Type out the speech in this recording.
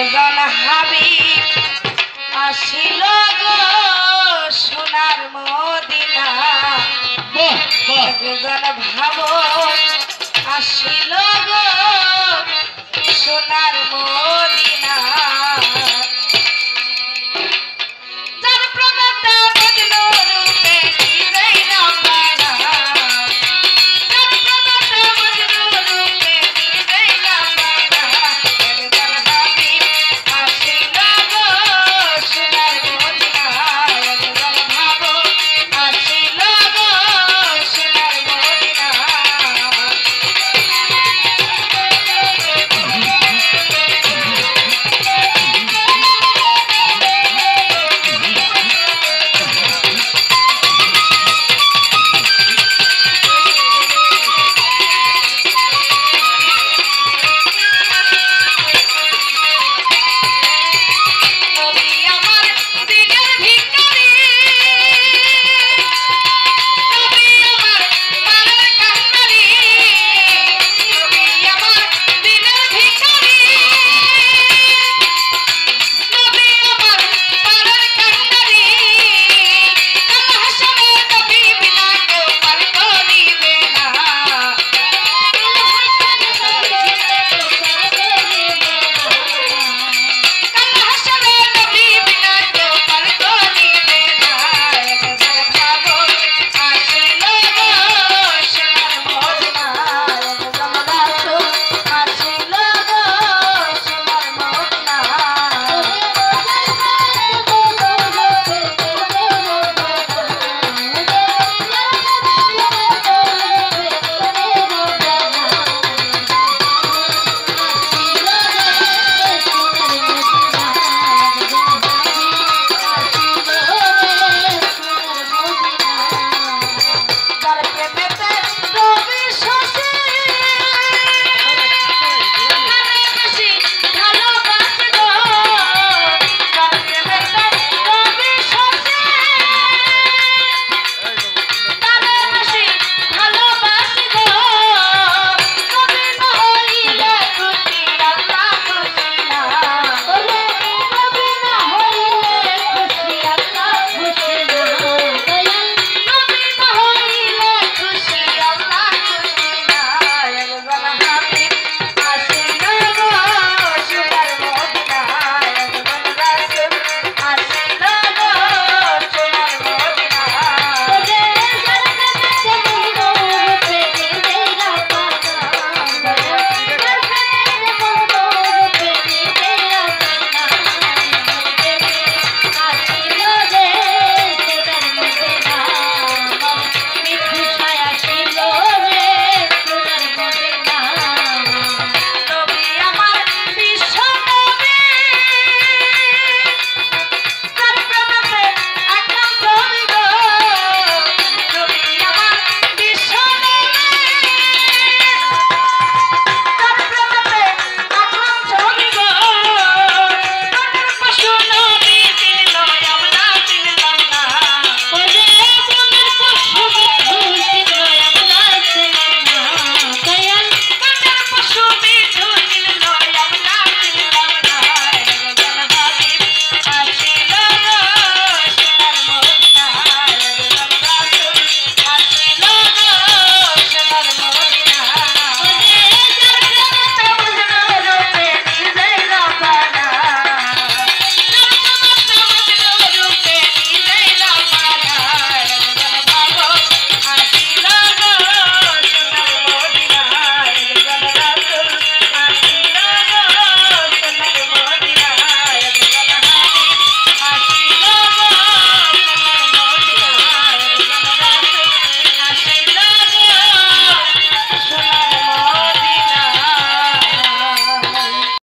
একজন হাবিব আসিল গো সোনার মদিনা। বাহ একজন ভাব আসিল গো সোনার মদিনা